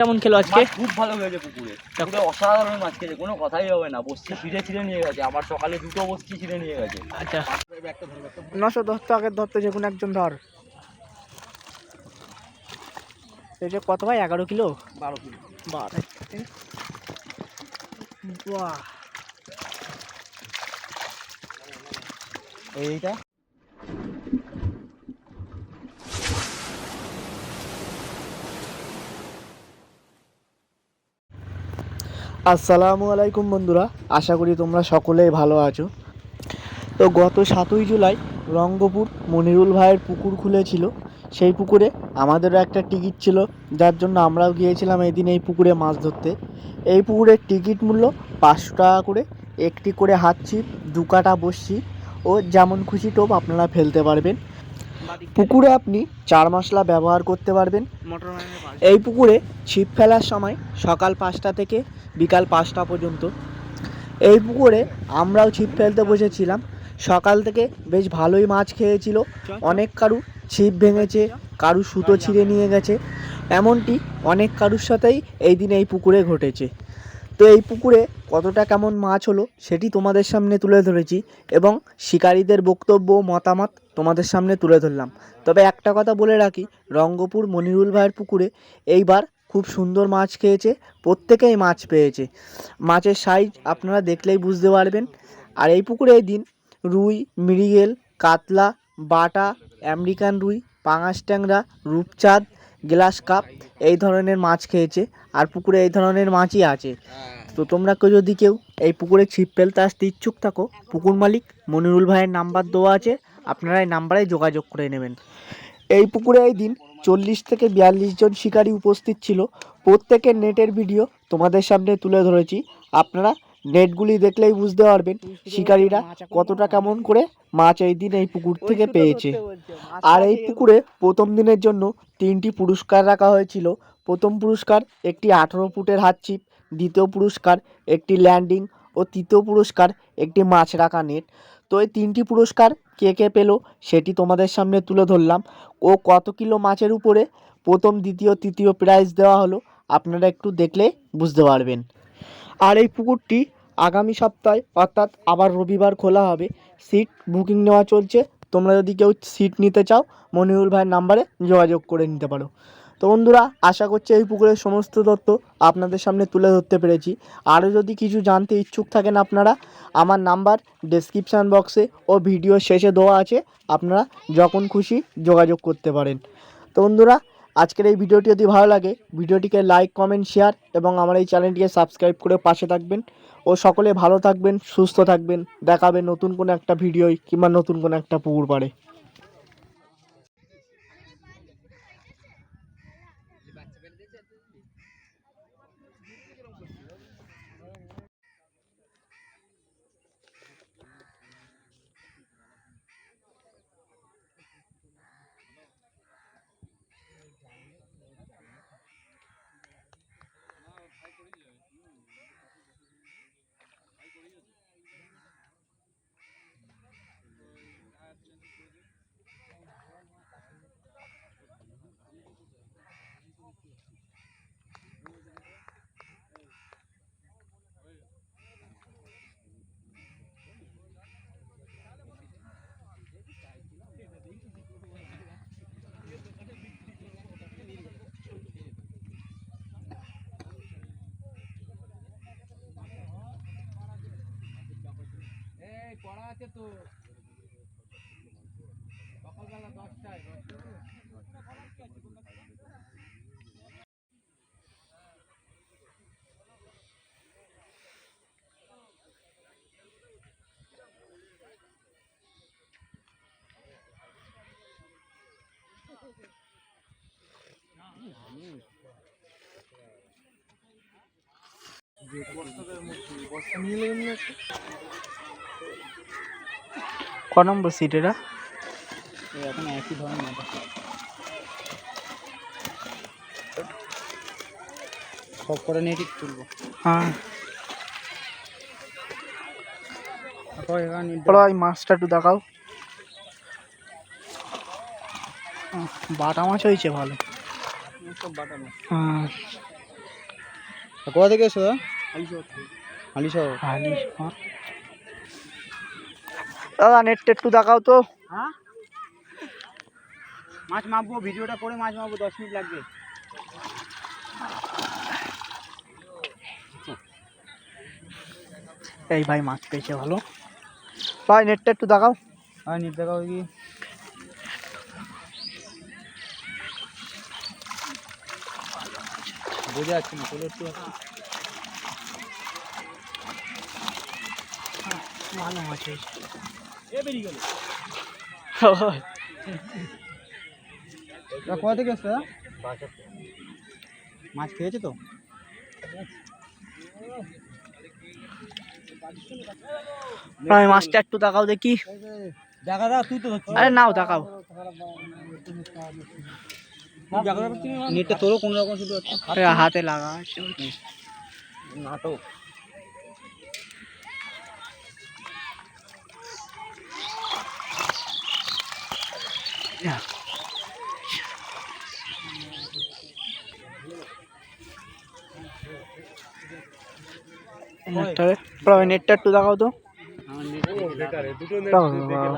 কেমন খেলো আজকে? খুব ভালো হয়েছে পুকুরে। পুকুরে অসাধারণ মাছ খেয়েছে কোনো কথাই হবে না। বস্তি ছিঁড়ে ছিঁড়ে নিয়ে গেছে। আবার সকালে দুটো বস্তি ছিঁড়ে নিয়ে গেছে। আচ্ছা। নশো ধরতে আগে ধরতে যে কোনো একজন ধর। এই যে কত ভাই? এগারো কিলো? বারো কিলো। বারো। বাহ। এইটা? আসসালামু আলাইকুম বন্ধুরা, আশা করি তোমরা সকলেই ভালো আছো। তো গত সাতই জুলাই রঙ্গপুর মনিরুল ভাইয়ের পুকুর খুলেছিল। সেই পুকুরে আমাদেরও একটা টিকিট ছিল, যার জন্য আমরাও গিয়েছিলাম এই এই পুকুরে মাছ ধরতে। এই পুকুরের টিকিট মূল্য পাঁচশো টাকা করে, একটি করে হাত ছিপ দু কাটা বসছি, ও যেমন খুশি টোপ আপনারা ফেলতে পারবেন। পুকুরে আপনি চার মশলা ব্যবহার করতে পারবেন। এই পুকুরে ছিপ ফেলার সময় সকাল পাঁচটা থেকে বিকাল পাঁচটা পর্যন্ত। এই পুকুরে আমরাও ছিপ ফেলতে বসেছিলাম। সকাল থেকে বেশ ভালোই মাছ খেয়েছিল। অনেক কারু ছিপ ভেঙেছে কারু সুতো ছিঁড়ে নিয়ে গেছে। এমনটি অনেক কারুর সাথেই এই দিন এই পুকুরে ঘটেছে। তো এই পুকুরে কতটা কেমন মাছ হলো সেটি তোমাদের সামনে তুলে ধরেছি এবং শিকারীদের বক্তব্য মতামত তোমাদের সামনে তুলে ধরলাম। তবে একটা কথা বলে রাখি, রঙ্গপুর মনিরুল ভাইয়ের পুকুরে এইবার খুব সুন্দর মাছ খেয়েছে, প্রত্যেকেই মাছ পেয়েছে। মাছের সাইজ আপনারা দেখলেই বুঝতে পারবেন। আর এই পুকুরে এই দিন রুই, মৃগেল, কাতলা, বাটা আমেরিকান রুই, পাঙাশ ট্যাংরা, রূপচাঁদ গ্লাস কাপ, এই ধরনের মাছ খেয়েছে আর পুকুরে এই ধরনের মাছই আছে। তো তোমরা কেউ যদি কেউ এই পুকুরে ছিপ ফেলতে আসতে ইচ্ছুক থাকো, পুকুর মালিক মনিরুল ভাইয়ের নাম্বার দেওয়া আছে, আপনারা এই নাম্বারে যোগাযোগ করে নেবেন। এই পুকুরে এই দিন চল্লিশ থেকে বিয়াল্লিশ জন শিকারী উপস্থিত ছিল। প্রত্যেকের নেটের ভিডিও তোমাদের সামনে তুলে ধরেছি। আপনারা নেটগুলি দেখলেই বুঝতে পারবেন শিকারীরা কতটা কেমন করে মাছ এই দিন এই পুকুর থেকে পেয়েছে। আর এই পুকুরে প্রথম দিনের জন্য তিনটি পুরস্কার রাখা হয়েছিল। প্রথম পুরস্কার একটি আঠেরো ফুটের হাত ছিপ দ্বিতীয় পুরস্কার একটি ল্যান্ডিং ও তৃতীয় পুরস্কার একটি মাছ রাখা নেট। তো এই তিনটি পুরস্কার কে কে পেল সেটি তোমাদের সামনে তুলে ধরলাম। ও কত কিলো মাছের উপরে? প্রথম দ্বিতীয় তৃতীয় প্রাইজ দেওয়া হলো। আপনারা একটু দেখলে বুঝতে পারবেন। আর এই পুকুরটি আগামী সপ্তাহে, অর্থাৎ আবার রবিবার খোলা হবে। সিট বুকিং নেওয়া চলছে। তোমরা যদি কেউ সিট নিতে চাও, মনিরুল ভাইয়ের নাম্বারে যোগাযোগ করে নিতে পারো। তো বন্ধুরা, আশা করছি এই পুকুরের সমস্ত তথ্য আপনাদের সামনে তুলে ধরতে পেরেছি। আরও যদি কিছু জানতে ইচ্ছুক থাকেন আপনারা, আমার নাম্বার ডেসক্রিপশান বক্সে ও ভিডিও শেষে দেওয়া আছে। আপনারা যখন খুশি যোগাযোগ করতে পারেন। তো বন্ধুরা আজকের এই ভিডিওটি যদি ভালো লাগে, ভিডিওটিকে লাইক কমেন্ট শেয়ার এবং আমার এই চ্যানেলটিকে সাবস্ক্রাইব করে পাশে থাকবেন। ও সকলে ভালো থাকবেন, সুস্থ থাকবেন। দেখাবে নতুন কোনো একটা ভিডিওই কিংবা নতুন কোনো একটা পুকুর পাড়ে। থাকে তো সকালবেলা দশটায় যে বস্তাদের মধ্যে বর্ষা নিয়ে নেবেন না ক নম্বর সিট এটা? এখন একই ধরনের সব করে নেটই তুলবো। হ্যাঁ। এই মাছটা একটু দেখাও। বাটা মাছ হয়েছে ভালো। বাটানো হ্যাঁ। কোথা থেকে এসো হালি সহ দাদা নেটটা একটু দেখাও তো। হ্যাঁ? মাছ মাপবো ভিডিওটা করে মাছ মাপবো দশ মিনিট লাগবে। এই ভাই মাছ পেয়েছে ভালো। ভাই নেটটা একটু দেখাও। আর নেট দেখাও কি বোঝা যাচ্ছে না তোলে একটু ভালো মাছ হয়েছে। কোথা থেকে এসছো? মাছ খেয়েছে তো? ভাই মাছটা একটু দেখাও দেখি। দেখা দাও তুই তো আরে নাও দেখাও। নেটটা তোরও কোনো রকম শুধু হাতে। লাগা। নাটক। নেটটা নেটটা একটু দেখাও তো। দেখাও, দেখাও।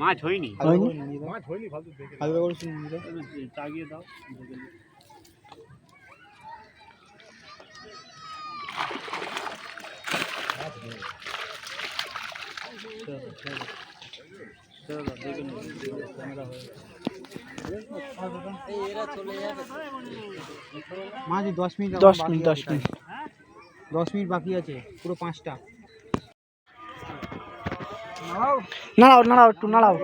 মাছ হয়নি। হয়নি? হালকা করে চাগিয়ে দাও মাছ এই দশ মিনিট দশ মিনিট দশ মিনিট। দশ মিনিট বাকি আছে পুরো পাঁচটা। নাড়াও। নাড়াও একটু নাড়াও।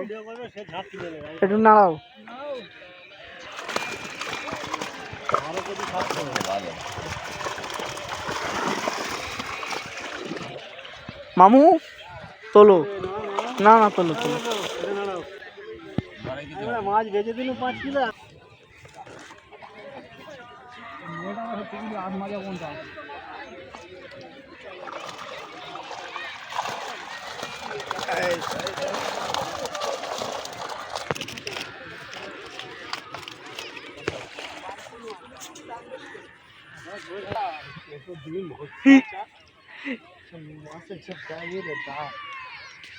একটু নাড়াও। মামু তোলো। না না তোলো তোলো। মাছ বেঁচে দিল পাঁচ কিলো।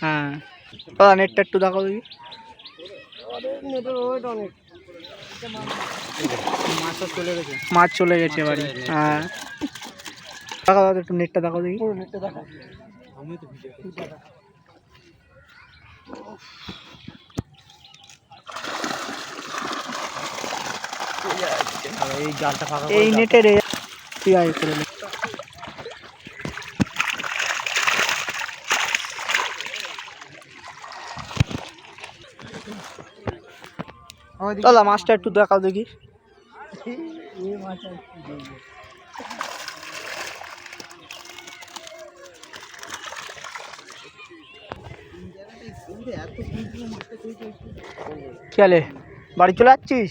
হ্যাঁ। নেটটা একটু দেখি। মাছ চলে গেছে মাছ বাড়ি হ্যাঁ দেখাও দাদা একটু নেটটা দেখাও দেখি। আমি তো এই জালটা ফাঁকা এই নেটের তুই আয় দাদা মাছটা একটু দেখাও দেখি। চলে বাড়ি চলে যাচ্ছিস?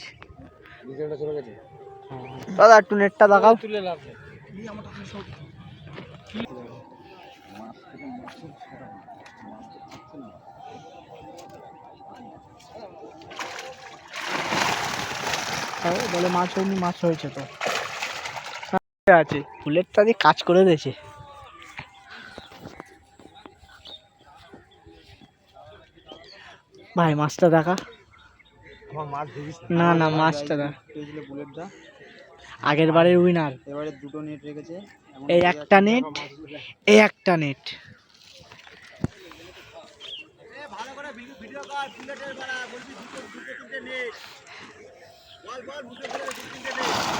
দাদা একটু নেটটা দেখাও। তুলে হ্যাঁ, বলে মাছ হয়নি মাছ হয়েছে তো। আছে। বুলেটটা দিয়ে কাজ করে দিয়েছে। ভাই মাছটা দেখা। না। না মাছটা দেখা। আগের বারের উইনার এবারে দুটো নেট রেখেছে। এই একটা নেট এই একটা নেট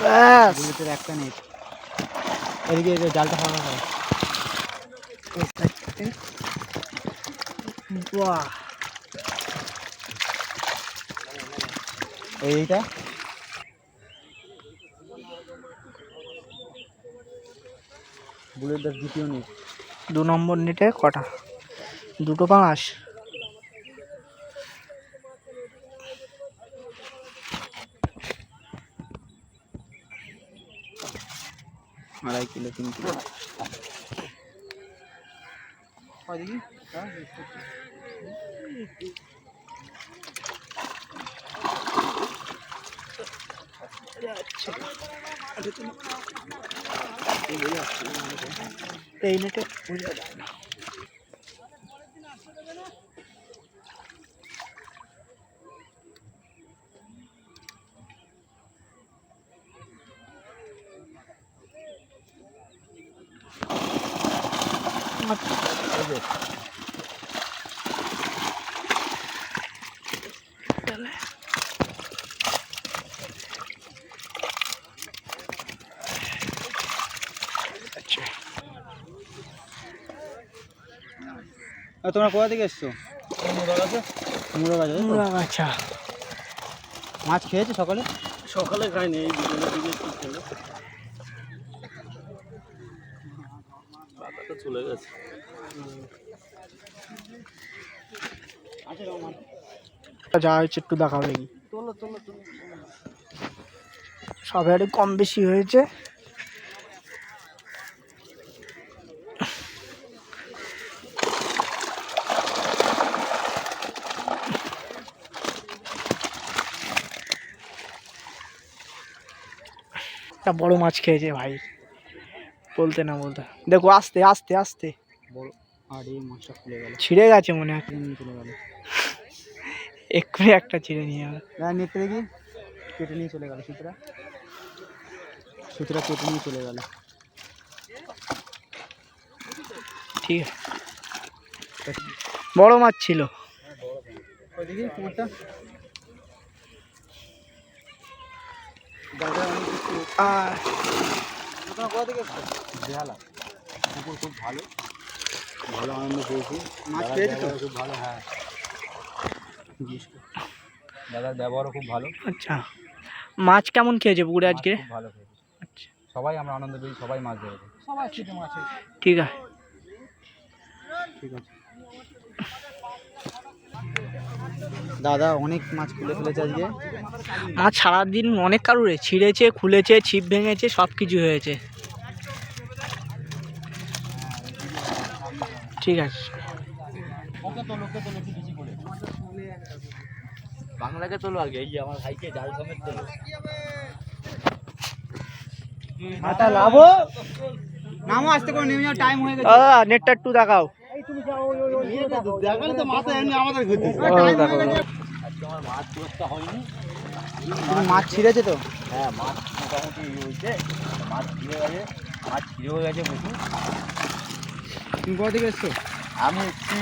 ব্যাস। বুলেটের একটা এদিকে জালটা ফাঁকা করো বাহ। এইটা? বুলেটের দ্বিতীয় নেট। দু নম্বর নেটে কটা? দুটো পাঁচ আড়াই কিলো তিন কিলো। এই নেটে বোঝা যায় না। তোমরা কোথা থেকে এসছো? মুড়ো গাছ আচ্ছা মাছ খেয়েছো সকালে? সকালে খাইনি এই বিকেলের দিকে একটু খেলো তো চলে গেছে। যা হয়েছে একটু দেখি। কম বেশি হয়েছে। একটা বড় মাছ খেয়েছে ভাই। বলতে না বলতে। দেখো আস্তে আস্তে আস্তে। বড় মাছটা খুলে গেল। ছিঁড়ে গেছে মনে হয়। চলে গেল। এক্ষুনি একটা ছিঁড়ে নিয়ে গেল। নেটে দেখি। কেটে নিয়ে চলে গেল সুতরা। সুতরা কেটে নিয়ে চলে গেল। ঠিক আছে। বড় মাছ ছিল। দেখি কুমারটা আর কোথা থেকে বেহালা। পুকুর খুব ভালো। ভালো আনন্দ পেয়েছি। মাছ পেয়েছি তো? খুব ভালো হ্যাঁ। দাদার ব্যবহারও খুব ভালো। আচ্ছা। মাছ কেমন খেয়েছে পুকুরে আজকে? ভালো খেয়েছি। আচ্ছা। সবাই আমরা আনন্দ পেয়েছি সবাই মাছ ধরেছে। সবাই ছিটে মাছ ঠিক আছে। ঠিক আছে। দাদা অনেক মাছ খুলে ফেলেছে আজকে। মাছ সারাদিন অনেক কারুরে ছিঁড়েছে খুলেছে ছিপ ভেঙেছে সব কিছু হয়েছে। ঠিক আছে। ওকে তো লোকে তো লোকে বেশি করে বাংলাকে তোলো আগে এই যে আমার ভাইকে জাল সমেত তোলো। মাথা লাভো। নামো আসতে করে নেমে যাও টাইম হয়ে গেছে। নেটটা একটু দেখাও। দেখালে তো মাথা এমনি আমাদের ঘুরতে। আজকে আমার মাছ পুরস্কার হয়নি। মাছ ছিঁড়েছে তো? হ্যাঁ মাছ মোটামুটি ইয়ে হয়েছে। মাছ ছিঁড়ে গেছে মাছ ছিঁড়েও গেছে প্রচুর তুমি কোথা থেকে এসছো? আমি এসছি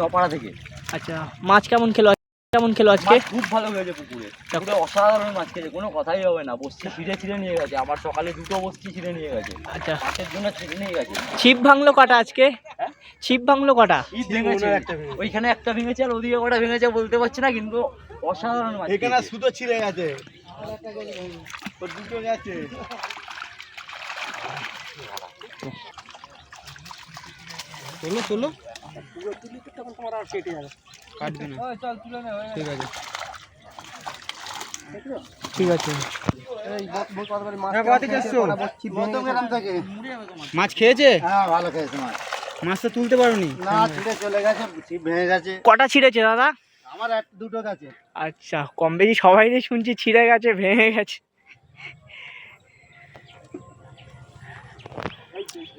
নপাড়া থেকে। আচ্ছা মাছ কেমন খেলো? কেমন খেলো আজকে? খুব ভালো হয়েছে পুকুরে। পুকুরে অসাধারণ মাছ খেয়েছে কোনো কথাই হবে না। বস্তি ছিঁড়ে ছিঁড়ে নিয়ে গেছে। আবার সকালে দুটো বস্তি ছিঁড়ে নিয়ে গেছে। আচ্ছা। মাছের জন্য ছিঁড়ে নিয়ে গেছে। ছিপ ভাঙলো কটা আজকে? হ্যাঁ? ছিপ ভাঙলো কটা? ওইখানে একটা ভেঙেছে আর ওদিকে কটা ভেঙেছে বলতে পারছি না কিন্তু অসাধারণ মাছ এখানে। সুতো ছিঁড়ে গেছে। দুটো গেছে। চলো চলো কাটবে না। ঠিক আছে। ঠিক আছে। মাছ খেয়েছে? হ্যাঁ ভালো খেয়েছে মাছ। তো তুলতে পারোনি। না ছিঁড়ে চলে গেছে ভেঙে গেছে। কটা ছিঁড়েছে দাদা? আমার এক দুটো গেছে। আচ্ছা কম বেশি সবাই শুনছি ছিঁড়ে গেছে ভেঙে গেছে।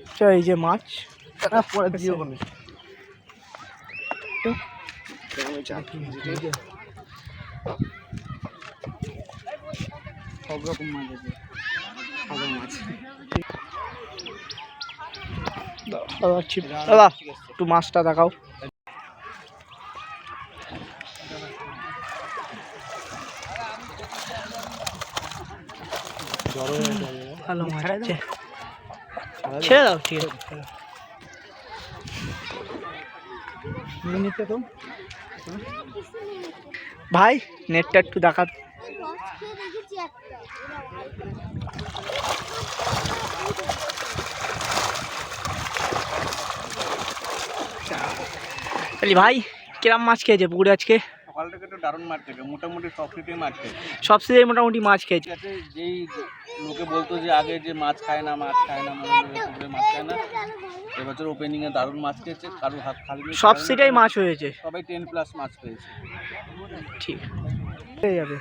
আচ্ছা এই যে মাছ। পরে দিও কোনো সব রকম মাছ আছে। সাদা মাছ। দাদা একটু মাছটা দেখাও। ভালো মাছ আছে। ছেড়ে দাও ঠিক আছে। ভাই নেটটা একটু দেখা। ভাই কিরাম মাছ খেয়েছে পুকুরে আজকে? থেকে তো দারুণ মাছ খেয়েছে মোটামুটি সব সিটেই মাছ খেয়েছে। সব মোটামুটি মাছ খেয়েছে। যেই লোকে বলতো যে আগে যে মাছ খায় না মাছ খায় না মনে মাছ খায় না এবছর ওপেনিং এ দারুণ মাছ খেয়েছে কারোর হাত খালি সব কারোর মাছ হয়েছে। সবাই টেন প্লাস মাছ পেয়েছে ঠিক। হয়ে যাবে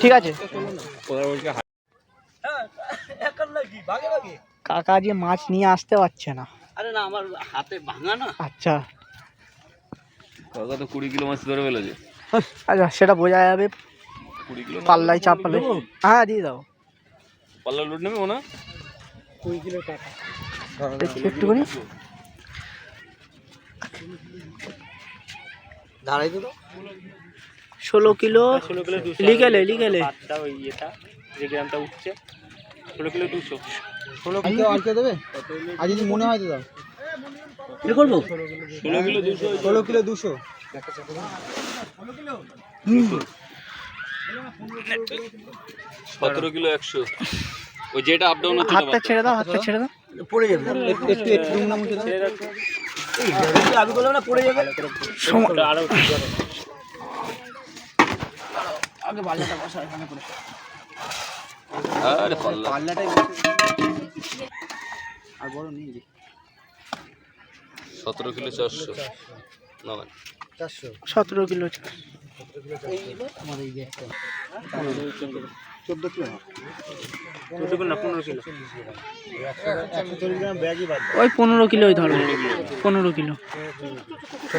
ঠিক আছে। ঠিক আছে কাকা যে মাছ নিয়ে আসতে পারছে না। আরে না আমার হাতে ভাঙা না। আচ্ছা। কাকা তো কুড়ি কিলো মাছ ধরে ফেলেছে। আচ্ছা সেটা বোঝা যাবে। কুড়ি কিলো পাল্লায় চাপালে হ্যাঁ দিয়ে দাও। পাল্লা লোড নেবে না? একটু একটুখানি। দাঁড়াই তো ষোলো কিলো। ষোলো কিলো লিখেলে লিখেলে ষোলো কিলো আর কে দেবে? আর যদি মনে হয় তো দাও। করব? ষোলো কিলো দুশো। ষোলো কিলো দুশো। সতেরো কিলো একশো। ওই যেটা আপ ডাউন হাতটা ছেড়ে দাও হাতটা ছেড়ে দাও। পড়ে যাবে। একটু একটু নাম মুছে দাও। সময় আরে পাল্লা। পাল্লাটাই আর বড় নেই সতেরো কিলো চারশো। সতেরো কিলো আমার এই যে একটা। চোদ্দ কিলো চোদ্দ কিলো না পনেরো কিলো? ওই পনেরো কিলোই ধরো। পনেরো কিলো।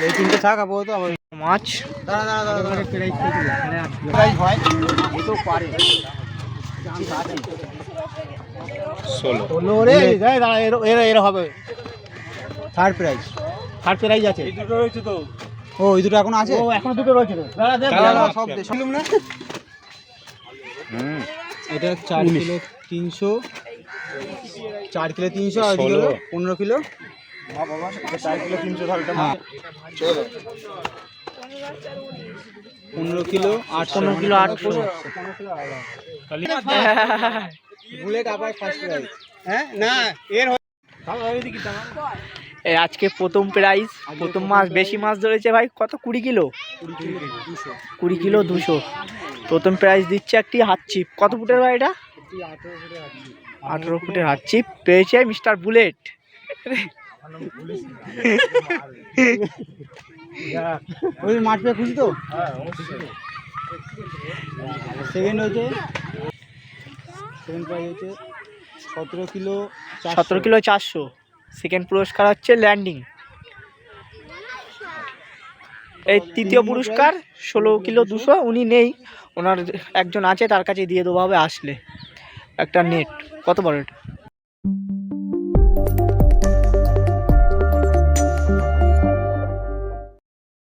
এই তিনটে থাক আপাতত আবার মাছ। দাঁড়া দাঁড়া দাঁড়া প্রাইস হয়। এ তো পারে। ষোলো। ষোলো রে এর এর এর হবে। থার্ড প্রাইজ থার্ড প্রাইজ আছে। দুটো রয়েছে তো। ও এই দুটো এখন আছে? ও এখনও দুটো রয়েছে তো। সব দে সব না এটা চার কিলো তিনশো চার কিলো তিনশো আর পনেরো কিলো। তিনশো পনেরো কিলো আট পনেরো কিলো আটশো। বুলেট আবার ফার্স্ট প্রাইজ হ্যাঁ? না এর এই আজকে প্রথম প্রাইজ প্রথম মাছ বেশি মাছ ধরেছে ভাই। কত? কুড়ি কিলো? কুড়ি কিলো দুশো। প্রথম প্রাইজ দিচ্ছে একটি হাত চিপ কত ফুটের ভাই এটা? আঠেরো ফুটের হাত চিপ পেয়েছে মিস্টার বুলেট। ওই মাঠ পেয়ে খুশি তো? সেকেন্ড হয়েছে। সেকেন্ড প্রাইজ হচ্ছে সতেরো কিলো সতেরো কিলো চারশো। সেকেন্ড পুরস্কার হচ্ছে ল্যান্ডিং। এই তৃতীয় পুরস্কার ষোলো কিলো দুশো উনি নেই। ওনার একজন আছে তার কাছে দিয়ে দেবো হবে আসলে। একটা নেট কত বড় এটা?